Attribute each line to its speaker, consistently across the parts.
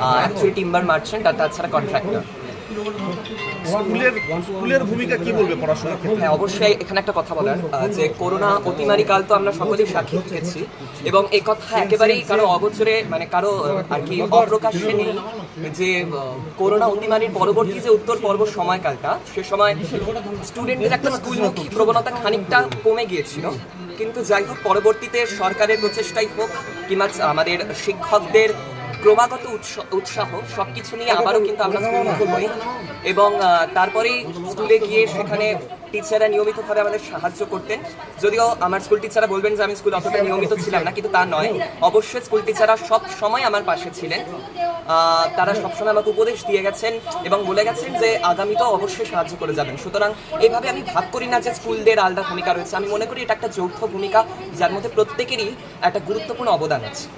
Speaker 1: Actually timber merchant আর তাছাড়া contractor
Speaker 2: স্কুলের স্কুলের ভূমিকা কি বলবে পড়াশোনার ক্ষেত্রে?
Speaker 1: হ্যাঁ অবশ্যই এখানে একটা কথা বলার যে করোনা অতিমারি কাল তো আমরা সকলেই সাক্ষী থেকেছি এবং এই কথা একেবারেই কারও অগোচরে মানে কারও আর কি অপ্রকাশ্যে নেই যে করোনা অতিমারির পরবর্তী যে উত্তর পর্ব সময়কালটা সে সময় স্টুডেন্টদের একটা স্কুলমুখী প্রবণতা খানিকটা কমে গিয়েছিল। কিন্তু যাই হোক পরবর্তীতে সরকারের প্রচেষ্টাই হোক কিংবা আমাদের শিক্ষকদের ক্রমাগত উৎস- উৎসাহ, সবকিছু নিয়ে আবারও কিন্তু আমরা স্কুলমুখী হই এবং তারপরেই স্কুলে গিয়ে সেখানে টিচাররা নিয়মিতভাবে আমাদের সাহায্য করতেন। যদিও আমার স্কুল টিচাররা বলবেন যে আমি স্কুল অতটা নিয়মিত ছিলাম না, কিন্তু তা নয়। অবশ্যই স্কুল টিচাররা সব সময় আমার পাশে ছিলেন। তারা সবসময় আমাকে উপদেশ দিয়ে গেছেন এবং বলে গেছেন যে আগামীতেও অবশ্যই সাহায্য করে যাবেন। সুতরাং এইভাবে আমি ভাব করি না যে স্কুলদের আলাদা ভূমিকা রয়েছে। আমি মনে করি এটা একটা যৌথ ভূমিকা, যার মধ্যে প্রত্যেকেরই একটা গুরুত্বপূর্ণ অবদান আছে।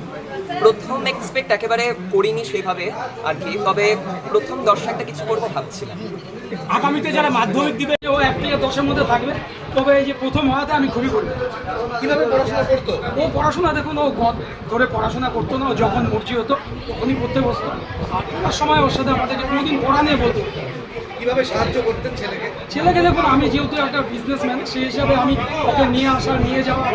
Speaker 1: প্রথম এক্সপেক্ট একেবারে করিনি সেভাবে আর কি তবে প্রথম দর্শকটা কিছু করব ভাবছিলাম।
Speaker 3: আগামীতে যারা মাধ্যমিক দিবে ও এক থেকে দশের মধ্যে থাকবে তবে এই যে প্রথম হওয়াতে আমি খুবই করি
Speaker 2: কীভাবে পড়াশোনা করতো?
Speaker 3: ও পড়াশোনা দেখুন ও গদ ধরে পড়াশোনা করতো না ও যখন মর্জি হতো তখনই পড়তে বসতো। আর পড়ার সময় ওর সাথে আমাদেরকে কোনোদিন পড়া নিয়ে বলতো।
Speaker 2: কীভাবে সাহায্য করতেন ছেলেকে?
Speaker 3: ছেলেকে দেখুন আমি যেহেতু একটা বিজনেসম্যান সেই হিসাবে আমি ওকে নিয়ে আসা নিয়ে যাওয়া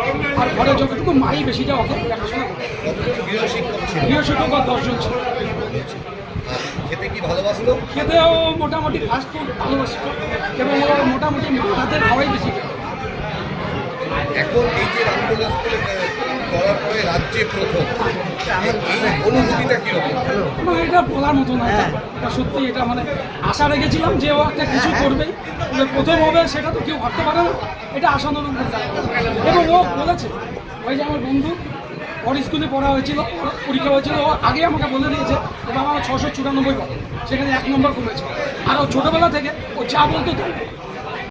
Speaker 3: আর ঘরে যতটুকু মাই বেশিটা ওকে দেখাশোনা করতো।
Speaker 2: ছিল খেতে কি ভালোবাসতো?
Speaker 3: খেতে ও মোটামুটি ফাস্ট ফুড ভালোবাসত এবং ও মোটামুটি মা হাতের খাওয়াই বেশি খেত।
Speaker 2: এখন এই যে রামগোলা স্কুলে করার পরে রাজ্যে প্রথম এই অনুভূতিটা কীরকম
Speaker 3: এটা বলার মতো না এটা। এটা সত্যি এটা মানে আশা রেখেছিলাম যে ও একটা কিছু করবেই যে প্রথম হবে সেটা তো কেউ ভাবতে পারে না এটা আশানুরূপ এবং ও বলেছে ওই যে আমার বন্ধু ওর স্কুলে পড়া হয়েছিল ওর পরীক্ষা হয়েছিল, ও আগে আমাকে বলে দিয়েছে বাবা আমার ছশো চুরানব্বই সেখানে এক নম্বর কমেছে আর ও ছোটোবেলা থেকে ও যা বলতো তাই।